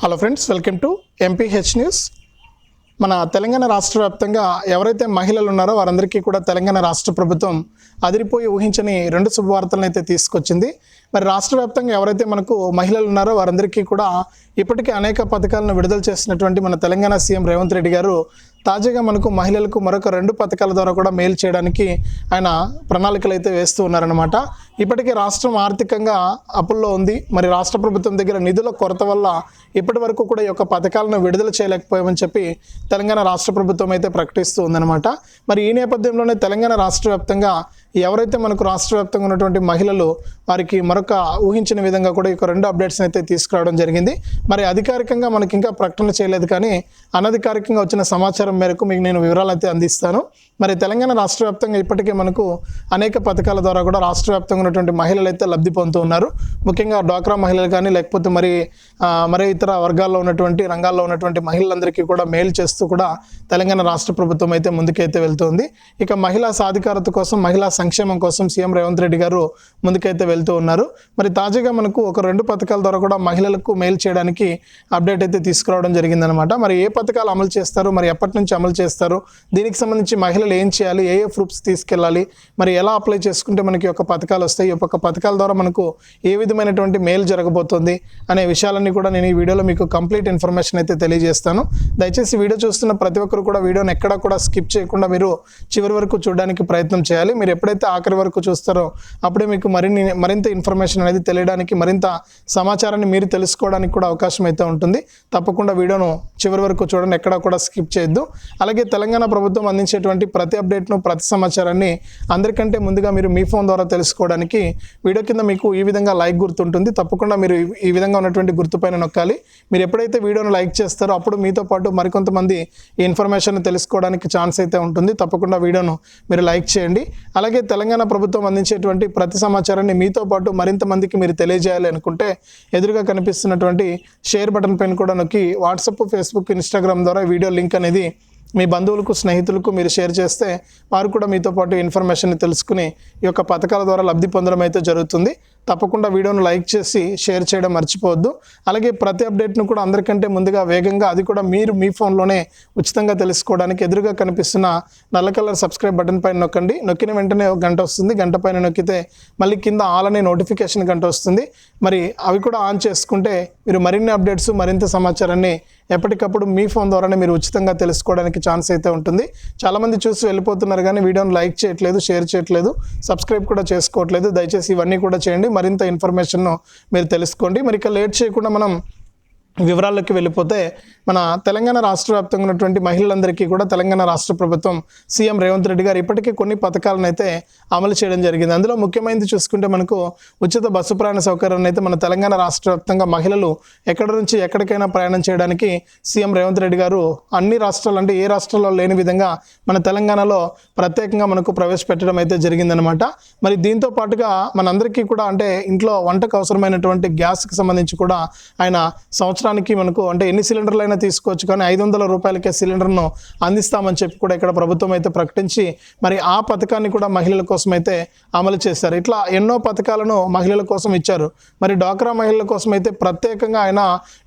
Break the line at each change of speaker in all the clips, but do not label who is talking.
Hello friends welcome to MPH news మన తెలంగాణ రాష్ట్ర వ్యాప్తంగా ఎవరైతే మహిళలు ఉన్నారో వారందరికీ కూడా తెలంగాణ రాష్ట్ర ప్రభుత్వం అదిరిపోయి ఊహించని రెండు శుభవార్తలను అయితే తీసుకొచ్చింది. మరి రాష్ట్ర వ్యాప్తంగా ఎవరైతే మనకు మహిళలు ఉన్నారో వారందరికీ కూడా ఇప్పటికే అనేక పథకాలను విడుదల చేసినటువంటి మన తెలంగాణ సీఎం రేవంత్ రెడ్డి గారు తాజాగా మనకు మహిళలకు మరొక రెండు పథకాల ద్వారా కూడా మేలు చేయడానికి ఆయన ప్రణాళికలు అయితే వేస్తూ ఉన్నారనమాట ఇప్పటికే రాష్ట్రం ఆర్థికంగా అప్పుల్లో ఉంది. మరి రాష్ట్ర ప్రభుత్వం దగ్గర నిధుల కొరత వల్ల ఇప్పటి వరకు కూడా ఈ యొక్క పథకాలను విడుదల చేయలేకపోయామని చెప్పి తెలంగాణ రాష్ట్ర ప్రభుత్వం అయితే ప్రకటిస్తూ ఉందన్నమాట. మరి ఈ నేపథ్యంలోనే తెలంగాణ రాష్ట్ర వ్యాప్తంగా ఎవరైతే మనకు రాష్ట్ర వ్యాప్తంగా ఉన్నటువంటి మహిళలు వారికి మరొక ఊహించిన విధంగా కూడా ఈ రెండు అప్డేట్స్ని అయితే తీసుకురావడం జరిగింది. మరి అధికారికంగా మనకి ఇంకా ప్రకటన చేయలేదు కానీ అనధికారికంగా వచ్చిన సమాచారం మేరకు మీకు నేను వివరాలు అయితే అందిస్తాను. మరి తెలంగాణ రాష్ట్ర వ్యాప్తంగా ఇప్పటికే మనకు అనేక పథకాల ద్వారా కూడా రాష్ట్ర వ్యాప్తంగా ఉన్నటువంటి మహిళలు అయితే లబ్ధి పొందుతూ ఉన్నారు. ముఖ్యంగా డ్వాక్రా మహిళలు కానీ లేకపోతే మరి మరి ఇతర వర్గాల్లో ఉన్నటువంటి రంగాల్లో ఉన్నటువంటి మహిళలందరికీ కూడా మేలు చేస్తూ కూడా తెలంగాణ రాష్ట్ర ప్రభుత్వం అయితే ముందుకైతే వెళ్తుంది. ఇక మహిళా సాధికారత కోసం మహిళా సంక్షేమం కోసం సీఎం రేవంత్ రెడ్డి గారు ముందుకైతే వెళ్తూ ఉన్నారు. మరి తాజాగా మనకు ఒక రెండు పథకాల ద్వారా కూడా మహిళలకు మెయిల్ చేయడానికి అప్డేట్ అయితే తీసుకురావడం జరిగిందనమాట మరి ఏ పథకాలు అమలు చేస్తారు? మరి ఎప్పటి నుంచి అమలు చేస్తారు? దీనికి సంబంధించి మహిళలు ఏం చేయాలి? ఏ ఏ ప్రూఫ్స్ తీసుకెళ్ళాలి? మరి ఎలా అప్లై చేసుకుంటే మనకి ఒక పథకాలు వస్తాయి? ఈ యొక్క పథకాల ద్వారా మనకు ఏ విధమైనటువంటి మేలు జరగబోతుంది అనే విషయాలన్నీ కూడా నేను ఈ వీడియోలో మీకు కంప్లీట్ ఇన్ఫర్మేషన్ అయితే తెలియజేస్తాను. దయచేసి వీడియో చూస్తున్న ప్రతి ఒక్కరు కూడా వీడియోని ఎక్కడా కూడా స్కిప్ చేయకుండా మీరు చివరి వరకు చూడడానికి ప్రయత్నం చేయాలి. మీరు ఎప్పుడైతే ఆఖరి వరకు చూస్తారో అప్పుడే మీకు మరిన్ని మరింత ఇన్ఫర్మేషన్ అనేది తెలియడానికి మరింత సమాచారాన్ని మీరు తెలుసుకోవడానికి కూడా అవకాశం అయితే ఉంటుంది. తప్పకుండా వీడియోను చివరి వరకు చూడండి ఎక్కడా కూడా స్కిప్ చేయొద్దు. అలాగే తెలంగాణ ప్రభుత్వం అందించేటువంటి ప్రతి అప్డేట్ను ప్రతి సమాచారాన్ని అందరికంటే ముందుగా మీరు మీ ఫోన్ ద్వారా తెలుసుకోవడానికి వీడియో కింద మీకు ఈ విధంగా లైక్ గుర్తుంటుంది తప్పకుండా మీరు ఈ విధంగా ఉన్నటువంటి గుర్తుపైన నొక్కాలి. మీరు ఎప్పుడైతే వీడియోను లైక్ చేస్తారో అప్పుడు మీతో పాటు మరికొంతమంది ఈ ఇన్ఫర్మేషన్ తెలుసుకోవడానికి ఛాన్స్ అయితే ఉంటుంది. తప్పకుండా వీడియోను మీరు లైక్ చేయండి. అలాగే తెలంగాణ ప్రభుత్వం అందించేటువంటి ప్రతి సమాచారాన్ని మీతో పాటు మరింత మందికి మీరు తెలియజేయాలి అనుకుంటే ఎదురుగా కనిపిస్తున్నటువంటి షేర్ బటన్ పైన కూడా నొక్కి వాట్సాప్ ఫేస్బుక్ ఇన్స్టాగ్రామ్ ద్వారా వీడియో లింక్ అనేది మీ బంధువులకు స్నేహితులకు మీరు షేర్ చేస్తే వారు కూడా మీతో పాటు ఇన్ఫర్మేషన్ తెలుసుకుని ఈ యొక్క పథకాల ద్వారా లబ్ధి పొందడం అయితే జరుగుతుంది. తప్పకుండా వీడియోను లైక్ చేసి షేర్ చేయడం మర్చిపోవద్దు. అలాగే ప్రతి అప్డేట్ను కూడా అందరికంటే ముందుగా వేగంగా అది కూడా మీరు మీ ఫోన్లోనే ఉచితంగా తెలుసుకోవడానికి ఎదురుగా కనిపిస్తున్న నల్ల కలర్ సబ్స్క్రైబ్ బటన్ పైన నొక్కండి. నొక్కిన వెంటనే ఒక గంట వస్తుంది. గంట పైన నొక్కితే మళ్ళీ కింద ఆల్ అనే నోటిఫికేషన్ గంట వస్తుంది. మరి అవి కూడా ఆన్ చేసుకుంటే మీరు మరిన్ని అప్డేట్స్ మరింత సమాచారాన్ని ఎప్పటికప్పుడు మీ ఫోన్ ద్వారానే మీరు ఉచితంగా తెలుసుకోవడానికి ఛాన్స్ అయితే ఉంటుంది. చాలామంది చూసి వెళ్ళిపోతున్నారు కానీ వీడియోని లైక్ చేయట్లేదు షేర్ చేయట్లేదు సబ్స్క్రైబ్ కూడా చేసుకోవట్లేదు. దయచేసి ఇవన్నీ కూడా చేయండి. మరింత ఇన్ఫర్మేషన్ను మీరు తెలుసుకోండి. మరి ఇక లేట్ చేయకుండా మనం వివరాల్లోకి వెళ్ళిపోతే మన తెలంగాణ రాష్ట్ర వ్యాప్తంగా ఉన్నటువంటి మహిళలందరికీ కూడా తెలంగాణ రాష్ట్ర ప్రభుత్వం సీఎం రేవంత్ రెడ్డి గారు ఇప్పటికే కొన్ని పథకాలను అయితే అమలు చేయడం జరిగింది. అందులో ముఖ్యమైనది చూసుకుంటే మనకు ఉచిత బస్సు ప్రయాణ సౌకర్యాన్ని అయితే మన తెలంగాణ రాష్ట్ర వ్యాప్తంగా మహిళలు ఎక్కడి నుంచి ఎక్కడికైనా ప్రయాణం చేయడానికి సీఎం రేవంత్ రెడ్డి గారు అన్ని రాష్ట్రాలు అంటే ఏ రాష్ట్రాల్లో లేని విధంగా మన తెలంగాణలో ప్రత్యేకంగా మనకు ప్రవేశపెట్టడం అయితే జరిగిందనమాట మరి దీంతో పాటుగా మనందరికీ కూడా అంటే ఇంట్లో వంటకు అవసరమైనటువంటి గ్యాస్కి సంబంధించి కూడా ఆయన సంవత్సరం సంవత్సరానికి మనకు అంటే ఎన్ని సిలిండర్లు అయినా తీసుకోవచ్చు కానీ ఐదు వందల రూపాయలకే సిలిండర్ను అందిస్తామని చెప్పి కూడా ఇక్కడ ప్రభుత్వం అయితే ప్రకటించి మరి ఆ పథకాన్ని కూడా మహిళల కోసం అయితే అమలు చేశారు. ఇట్లా ఎన్నో పథకాలను మహిళల కోసం ఇచ్చారు. మరి డ్వాక్రా మహిళల కోసం అయితే ప్రత్యేకంగా ఆయన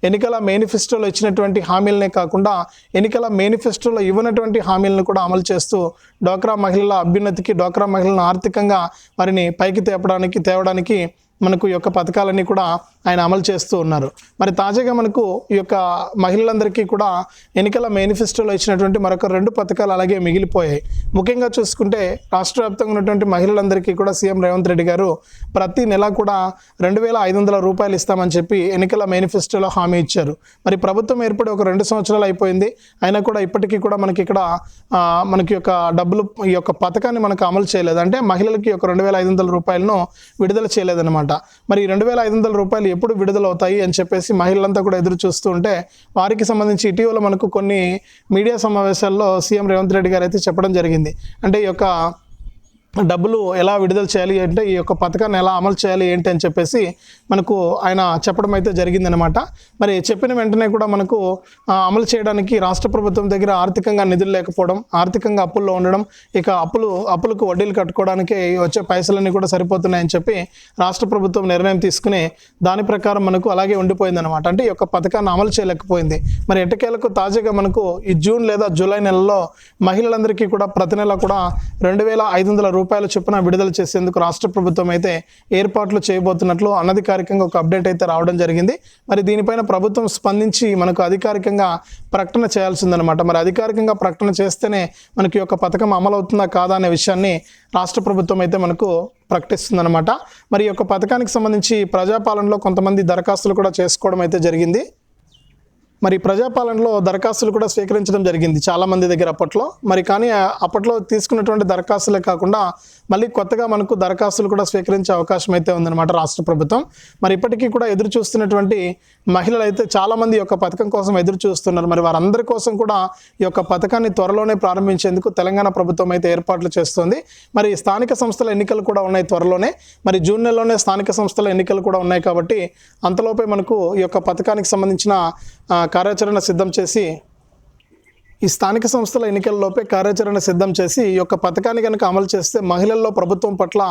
ఎన్నికల మేనిఫెస్టోలో ఇచ్చినటువంటి హామీలనే కాకుండా ఎన్నికల మేనిఫెస్టోలో ఇవ్వనటువంటి హామీలను కూడా అమలు చేస్తూ డ్వాక్రా మహిళల అభ్యున్నతికి డ్వాక్రా మహిళలను ఆర్థికంగా వారిని పైకి తేపడానికి తేవడానికి మనకు ఈ యొక్క పథకాలన్నీ కూడా ఆయన అమలు చేస్తూ ఉన్నారు. మరి తాజాగా మనకు ఈ యొక్క మహిళలందరికీ కూడా ఎన్నికల మేనిఫెస్టోలో ఇచ్చినటువంటి మరొక రెండు పథకాలు అలాగే మిగిలిపోయాయి. ముఖ్యంగా చూసుకుంటే రాష్ట్ర వ్యాప్తంగా ఉన్నటువంటి మహిళలందరికీ కూడా సీఎం రేవంత్ రెడ్డి గారు ప్రతి నెల కూడా రెండు వేల ఐదు వందల రూపాయలు ఇస్తామని చెప్పి ఎన్నికల మేనిఫెస్టోలో హామీ ఇచ్చారు. మరి ప్రభుత్వం ఏర్పడి ఒక రెండు సంవత్సరాలు అయిపోయింది. అయినా కూడా ఇప్పటికీ కూడా మనకి ఇక్కడ మనకి యొక్క డబ్బులు ఈ యొక్క పథకాన్ని మనకు అమలు చేయలేదు. అంటే మహిళలకి ఒక రెండు వేల ఐదు వందల రూపాయలను విడుదల చేయలేదన్నమాట. మరి రెండు వేల ఐదు వందల రూపాయలు ఎప్పుడు విడుదలవుతాయి అని చెప్పేసి మహిళలంతా కూడా ఎదురు చూస్తూ ఉంటే వారికి సంబంధించి ఇటీవల మనకు కొన్ని మీడియా సమావేశాల్లో సీఎం రేవంత్ రెడ్డి గారు అయితే చెప్పడం జరిగింది. అంటే ఈ యొక్క డబ్బులు ఎలా విడుదల చేయాలి అంటే ఈ యొక్క పథకాన్ని ఎలా అమలు చేయాలి ఏంటి అని చెప్పేసి మనకు ఆయన చెప్పడం అయితే జరిగిందనమాట మరి చెప్పిన వెంటనే కూడా మనకు అమలు చేయడానికి రాష్ట్ర ప్రభుత్వం దగ్గర ఆర్థికంగా నిధులు లేకపోవడం ఆర్థికంగా అప్పుల్లో ఉండడం ఇక అప్పులు అప్పులకు వడ్డీలు కట్టుకోవడానికి వచ్చే పైసలన్నీ కూడా సరిపోతున్నాయని చెప్పి రాష్ట్ర ప్రభుత్వం నిర్ణయం తీసుకుని దాని ప్రకారం మనకు అలాగే ఉండిపోయిందనమాట అంటే ఈ యొక్క పథకాన్ని అమలు చేయలేకపోయింది. మరి ఎట్టకేలకు తాజాగా మనకు ఈ జూన్ లేదా జూలై నెలలో మహిళలందరికీ కూడా ప్రతి నెల కూడా రెండు వేల ఐదు వందల రూపాయలు రూపాయల చొప్పున విడుదల చేసేందుకు రాష్ట్ర ప్రభుత్వం అయితే ఏర్పాట్లు చేయబోతున్నట్లు అనధికారికంగా ఒక అప్డేట్ అయితే రావడం జరిగింది. మరి దీనిపైన ప్రభుత్వం స్పందించి మనకు అధికారికంగా ప్రకటన చేయాల్సిందనమాట మరి అధికారికంగా ప్రకటన చేస్తేనే మనకి యొక్క పథకం అమలవుతుందా కాదా అనే విషయాన్ని రాష్ట్ర ప్రభుత్వం అయితే మనకు ప్రకటిస్తుందన్నమాట. మరి ఈ యొక్క పథకానికి సంబంధించి ప్రజాపాలనలో కొంతమంది దరఖాస్తులు కూడా చేసుకోవడం అయితే జరిగింది. మరి ప్రజాపాలనలో దరఖాస్తులు కూడా స్వీకరించడం జరిగింది చాలామంది దగ్గర అప్పట్లో. మరి కానీ అప్పట్లో తీసుకున్నటువంటి దరఖాస్తులే కాకుండా మళ్ళీ కొత్తగా మనకు దరఖాస్తులు కూడా స్వీకరించే అవకాశం అయితే ఉందన్నమాట రాష్ట్ర ప్రభుత్వం. మరి ఇప్పటికీ కూడా ఎదురు చూస్తున్నటువంటి మహిళలు అయితే చాలామంది యొక్క పథకం కోసం ఎదురు చూస్తున్నారు. మరి వారందరి కోసం కూడా ఈ యొక్క పథకాన్ని త్వరలోనే ప్రారంభించేందుకు తెలంగాణ ప్రభుత్వం అయితే ఏర్పాట్లు చేస్తుంది. మరి స్థానిక సంస్థల ఎన్నికలు కూడా ఉన్నాయి త్వరలోనే. మరి జూన్ నెలలోనే స్థానిక సంస్థల ఎన్నికలు కూడా ఉన్నాయి కాబట్టి అంతలోపే మనకు ఈ యొక్క పథకానికి సంబంధించిన కార్యాచరణ సిద్ధం చేసి ఈ స్థానిక సంస్థల ఎన్నికల్లోపే కార్యాచరణ సిద్ధం చేసి ఈ యొక్క పథకాన్ని కనుక అమలు చేస్తే మహిళల్లో ప్రభుత్వం పట్ల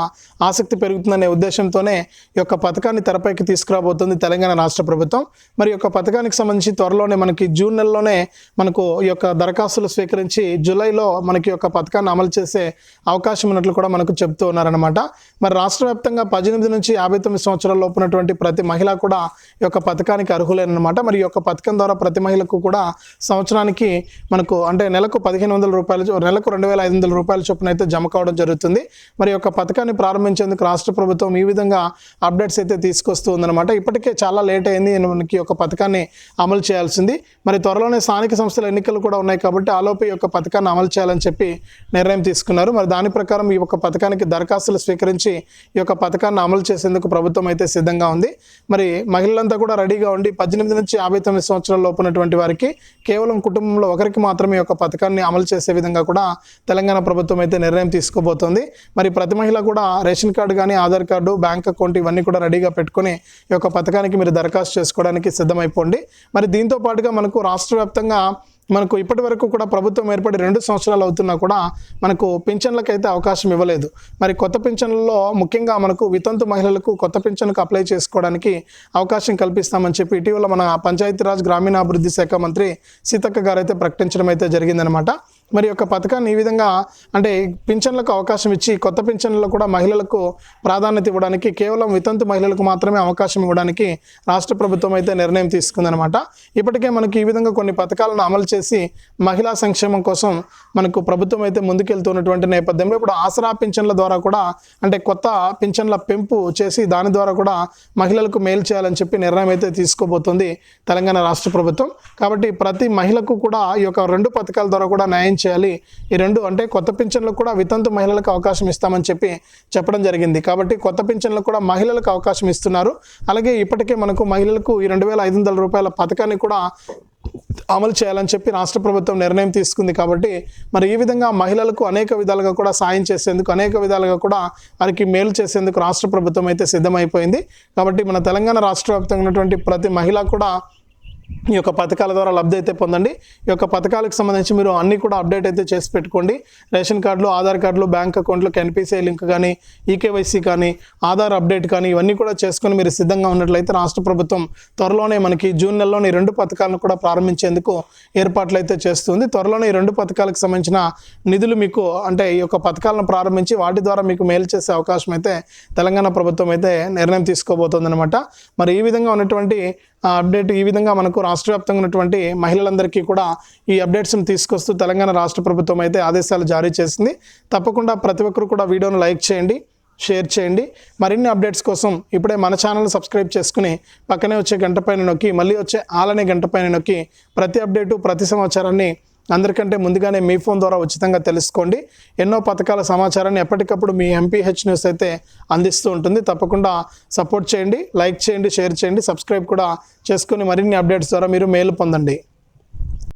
ఆసక్తి పెరుగుతుందనే ఉద్దేశంతోనే ఈ యొక్క పథకాన్ని తెరపైకి తీసుకురాబోతుంది తెలంగాణ రాష్ట్ర ప్రభుత్వం. మరి యొక్క పథకానికి సంబంధించి త్వరలోనే మనకి జూన్ నెలలోనే మనకు ఈ యొక్క దరఖాస్తులు స్వీకరించి జూలైలో మనకి యొక్క పథకాన్ని అమలు చేసే అవకాశం ఉన్నట్లు కూడా మనకు చెప్తూ ఉన్నారనమాట మరి రాష్ట్ర వ్యాప్తంగా పద్దెనిమిది నుంచి యాభై తొమ్మిది సంవత్సరాల లోపునటువంటి ప్రతి మహిళ కూడా ఈ యొక్క పథకానికి అర్హులేనమాట మరి ఈ యొక్క పథకం ద్వారా ప్రతి మహిళకు కూడా సంవత్సరానికి మనకు అంటే నెలకు పదిహేను వందల రూపాయలు నెలకు రెండు వేల ఐదు వందల రూపాయల చొప్పున అయితే జమ కావడం జరుగుతుంది. మరి యొక్క పథకాన్ని ప్రారంభించేందుకు రాష్ట్ర ప్రభుత్వం ఈ విధంగా అప్డేట్స్ అయితే తీసుకొస్తూ ఉందన్నమాట. ఇప్పటికే చాలా లేట్ అయింది మనకి యొక్క పథకాన్ని అమలు చేయాల్సింది. మరి త్వరలోనే స్థానిక సంస్థల ఎన్నికలు కూడా ఉన్నాయి కాబట్టి ఆలోపు ఈ యొక్క పథకాన్ని అమలు చేయాలని చెప్పి నిర్ణయం తీసుకున్నారు. మరి దాని ప్రకారం ఈ యొక్క పథకానికి దరఖాస్తులు స్వీకరించి ఈ యొక్క పథకాన్ని అమలు చేసేందుకు ప్రభుత్వం అయితే సిద్ధంగా ఉంది. మరి మహిళలంతా కూడా రెడీగా ఉండి పద్దెనిమిది నుంచి యాభై తొమ్మిది సంవత్సరాల లోపు ఉన్నటువంటి వారికి కేవలం కుటుంబంలో ఒకరికి మాత్రమే ఈ యొక్క పథకాన్ని అమలు చేసే విధంగా కూడా తెలంగాణ ప్రభుత్వం అయితే నిర్ణయం తీసుకోబోతోంది. మరి ప్రతి మహిళ కూడా రేషన్ కార్డు కానీ ఆధార్ కార్డు బ్యాంక్ అకౌంట్ ఇవన్నీ కూడా రెడీగా పెట్టుకుని ఈ యొక్క పథకానికి మీరు దరఖాస్తు చేసుకోవడానికి సిద్ధమైపోండి. మరి దీంతో పాటుగా మనకు రాష్ట్ర వ్యాప్తంగా మనకు ఇప్పటి వరకు కూడా ప్రభుత్వం ఏర్పడి రెండు సంవత్సరాలు అవుతున్నా కూడా మనకు పింఛన్లకైతే అయితే అవకాశం ఇవ్వలేదు. మరి కొత్త పింఛన్లలో ముఖ్యంగా మనకు వితంతు మహిళలకు కొత్త పింఛన్కు అప్లై చేసుకోవడానికి అవకాశం కల్పిస్తామని చెప్పి ఇటీవల మన పంచాయతీరాజ్ గ్రామీణాభివృద్ధి శాఖ మంత్రి సీతక్క గారు అయితే ప్రకటించడం అయితే జరిగిందనమాట మరి యొక్క పథకాన్ని ఈ విధంగా అంటే పింఛన్లకు అవకాశం ఇచ్చి కొత్త పింఛన్లలో కూడా మహిళలకు ప్రాధాన్యత ఇవ్వడానికి కేవలం వితంతు మహిళలకు మాత్రమే అవకాశం ఇవ్వడానికి రాష్ట్ర ప్రభుత్వం అయితే నిర్ణయం తీసుకుందనమాట ఇప్పటికే మనకి ఈ విధంగా కొన్ని పథకాలను అమలు చేసి మహిళా సంక్షేమం కోసం మనకు ప్రభుత్వం అయితే ముందుకెళ్తున్నటువంటి నేపథ్యంలో ఇప్పుడు ఆసరా పింఛన్ల ద్వారా కూడా అంటే కొత్త పింఛన్ల పెంపు చేసి దాని ద్వారా కూడా మహిళలకు మేలు చేయాలని చెప్పి నిర్ణయం అయితే తీసుకోబోతుంది తెలంగాణ రాష్ట్ర ప్రభుత్వం. కాబట్టి ప్రతి మహిళకు కూడా ఈ యొక్క రెండు పథకాల ద్వారా కూడా న్యాయం చేయాలి. ఈ రెండు అంటే కొత్త పింఛన్లకు కూడా వితంతు మహిళలకు అవకాశం ఇస్తామని చెప్పి చెప్పడం జరిగింది. కాబట్టి కొత్త పింఛన్లకు కూడా మహిళలకు అవకాశం ఇస్తున్నారు. అలాగే ఇప్పటికే మనకు మహిళలకు ఈ రెండు వేల ఐదు వందల రూపాయల పథకాన్ని కూడా అమలు చేయాలని చెప్పి రాష్ట్ర ప్రభుత్వం నిర్ణయం తీసుకుంది. కాబట్టి మరి ఈ విధంగా మహిళలకు అనేక విధాలుగా కూడా సాయం చేసేందుకు అనేక విధాలుగా కూడా వారికి మేలు చేసేందుకు రాష్ట్ర ప్రభుత్వం అయితే సిద్ధమైపోయింది. కాబట్టి మన తెలంగాణ రాష్ట్ర వ్యాప్తంగా ఉన్నటువంటి ప్రతి మహిళ కూడా ఈ యొక్క పథకాల ద్వారా లబ్ధి అయితే పొందండి. ఈ యొక్క పథకాలకు సంబంధించి మీరు అన్నీ కూడా అప్డేట్ అయితే చేసి పెట్టుకోండి. రేషన్ కార్డులు ఆధార్ కార్డులు బ్యాంక్ అకౌంట్లకు ఎన్పిసిఐ లింక్ కానీ ఈకేవైసీ కానీ ఆధార్ అప్డేట్ కానీ ఇవన్నీ కూడా చేసుకొని మీరు సిద్ధంగా ఉన్నట్లయితే రాష్ట్ర ప్రభుత్వం త్వరలోనే మనకి జూన్ నెలలోని రెండు పథకాలను కూడా ప్రారంభించేందుకు ఏర్పాట్లు అయితే చేస్తుంది. త్వరలోనే ఈ రెండు పథకాలకు సంబంధించిన నిధులు మీకు అంటే ఈ యొక్క పథకాలను ప్రారంభించి వాటి ద్వారా మీకు మేలు చేసే అవకాశం అయితే తెలంగాణ ప్రభుత్వం అయితే నిర్ణయం తీసుకోబోతోందనమాట మరి ఈ విధంగా ఉన్నటువంటి అప్డేట్ ఈ విధంగా మనకు రాష్ట్ర వ్యాప్తంగా ఉన్నటువంటి మహిళలందరికీ కూడా ఈ అప్డేట్స్ని తీసుకొస్తూ తెలంగాణ రాష్ట్ర ప్రభుత్వం అయితే ఆదేశాలు జారీ చేసింది. తప్పకుండా ప్రతి ఒక్కరు కూడా వీడియోను లైక్ చేయండి షేర్ చేయండి. మరిన్ని అప్డేట్స్ కోసం ఇప్పుడే మన ఛానల్ సబ్స్క్రైబ్ చేసుకుని పక్కనే వచ్చే గంట పైన నొక్కి మళ్ళీ వచ్చే ఆలనే గంట పైన నొక్కి ప్రతి అప్డేటు ప్రతి సమాచారాన్ని అందరికంటే ముందుగానే మీ ఫోన్ ద్వారా ఉచితంగా తెలుసుకోండి. ఎన్నో పథకాల సమాచారాన్ని ఎప్పటికప్పుడు మీ ఎంపీహెచ్ న్యూస్ అయితే అందిస్తూ ఉంటుంది. తప్పకుండా సపోర్ట్ చేయండి లైక్ చేయండి షేర్ చేయండి సబ్స్క్రైబ్ కూడా చేసుకుని మరిన్ని అప్డేట్స్ ద్వారా మీరు మేలు పొందండి.